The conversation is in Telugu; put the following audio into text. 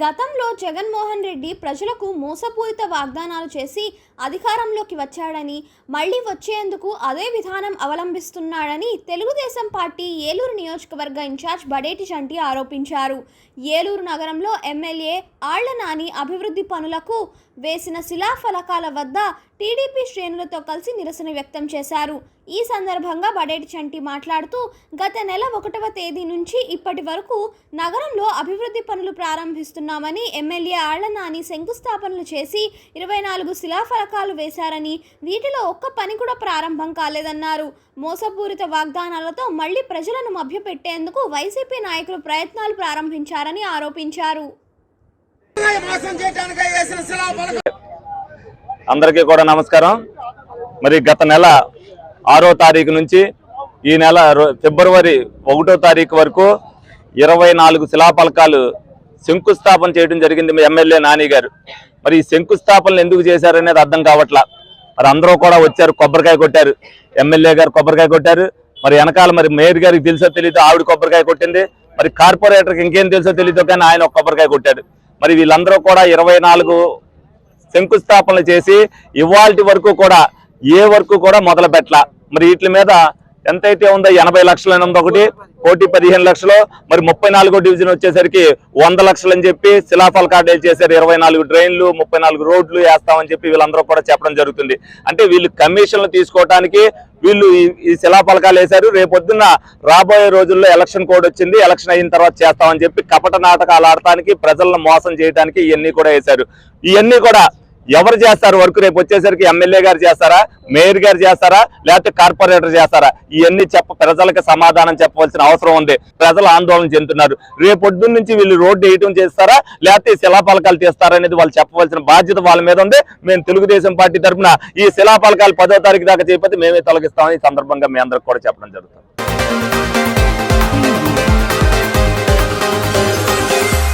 గతంలో జగన్మోహన్ రెడ్డి ప్రజలకు మోసపూరిత వాగ్దానాలు చేసి అధికారంలోకి వచ్చాడని మళ్ళీ వచ్చేందుకు అదే విధానం అవలంబిస్తున్నాడని తెలుగుదేశం పార్టీ ఏలూరు నియోజకవర్గ ఇన్ఛార్జ్ బడేటి చంటి ఆరోపించారు. ఏలూరు నగరంలో ఎమ్మెల్యే ఆళ్ళ నాని అభివృద్ధి పనులకు వేసిన శిలాఫలకాల వద్ద టీడీపీ శ్రేణులతో కలిసి నిరసన వ్యక్తం చేశారు. ఈ సందర్భంగా బడేటి చంటి మాట్లాడుతూ గత నెల ఒకటవ తేదీ నుంచి ఇప్పటి వరకు నగరంలో అభివృద్ధి పనులు ప్రారంభిస్తున్న చేస్తున్నామని ఎమ్మెల్యే ఆళ్ళ నాని శంకుస్థాపనలు చేసి ఇరవై నాలుగు శిలాఫలకాలు వేశారని వీటిలో ఒక్క పని కూడా ప్రారంభం కాలేదన్నారు. మోసపూరిత వాగ్దానాలతో మళ్ళీ ప్రజలను మభ్యపెట్టేందుకు వైసీపీ నాయకులు ప్రయత్నాలు ప్రారంభించారని ఆరోపించారు. అందరికీ కూడా నమస్కారం. మరి గత నెల ఆరో తారీఖు నుంచి ఈ నెల ఫిబ్రవరి ఒకటో తారీఖు వరకు ఇరవై నాలుగు శిలాఫలకాలు శంకుస్థాపన చేయడం జరిగింది మీ ఎమ్మెల్యే నాని గారు. మరి ఈ శంకుస్థాపనలు ఎందుకు చేశారనేది అర్థం కావట్లా. మరి అందరూ కూడా వచ్చారు కొబ్బరికాయ కొట్టారు. ఎమ్మెల్యే గారు కొబ్బరికాయ కొట్టారు. మరి వెనకాల మరి మేయర్ గారికి తెలుసో తెలియదు ఆవిడ కొబ్బరికాయ కొట్టింది. మరి కార్పొరేటర్కి ఇంకేం తెలుసో తెలియదు కానీ ఆయన కొబ్బరికాయ కొట్టాడు. మరి వీళ్ళందరూ కూడా ఇరవై నాలుగు శంకుస్థాపనలు చేసి ఇవాల్టి వరకు కూడా ఏ వరకు కూడా మొదలు పెట్టల మరి వీటి మీద ఎంతైతే ఉందో ఎనభై లక్షలు ఎనిమిది ఒకటి కోటి పదిహేను లక్షలు. మరి ముప్పై నాలుగో డివిజన్ వచ్చేసరికి వంద లక్షలు అని చెప్పి శిలాఫల్ కార్డేలు చేశారు. ఇరవై నాలుగు డ్రైన్లు ముప్పై నాలుగు రోడ్లు వేస్తామని చెప్పి వీళ్ళందరూ కూడా చెప్పడం జరుగుతుంది. అంటే వీళ్ళు కమిషన్లు తీసుకోవడానికి వీళ్ళు ఈ- ఈ శిలాఫలకాలు వేశారు. రేపొద్దున్న రాబోయే రోజుల్లో ఎలక్షన్ కోడ్ వచ్చింది. ఎలక్షన్ అయిన తర్వాత చేస్తామని చెప్పి కపట నాటకాలు ఆడటానికి ప్రజలను మోసం చేయడానికి ఇవన్నీ కూడా వేశారు. ఇవన్నీ కూడా ఎవరు చేస్తారు వర్క్? రేపు వచ్చేసరికి ఎమ్మెల్యే గారు చేస్తారా? మేయర్ గారు చేస్తారా? లేకపోతే కార్పొరేటర్ చేస్తారా? ఇవన్నీ చెప్ప ప్రజలకు సమాధానం చెప్పవలసిన అవసరం ఉంది. ప్రజలు ఆందోళన చెందుతున్నారు. రేపొద్దు నుంచి వీళ్ళు రోడ్డు వేయటం చేస్తారా? లేకపోతే శిలాపలకాలు తీస్తారా అనేది వాళ్ళు చెప్పవలసిన బాధ్యత వాళ్ళ మీద ఉంది. మేము తెలుగుదేశం పార్టీ తరఫున ఈ శిలాఫలకాలు పదో తారీఖు దాకా చేపట్టి మేమే తొలగిస్తామని ఈ సందర్భంగా మీ అందరికి కూడా చెప్పడం జరుగుతుంది.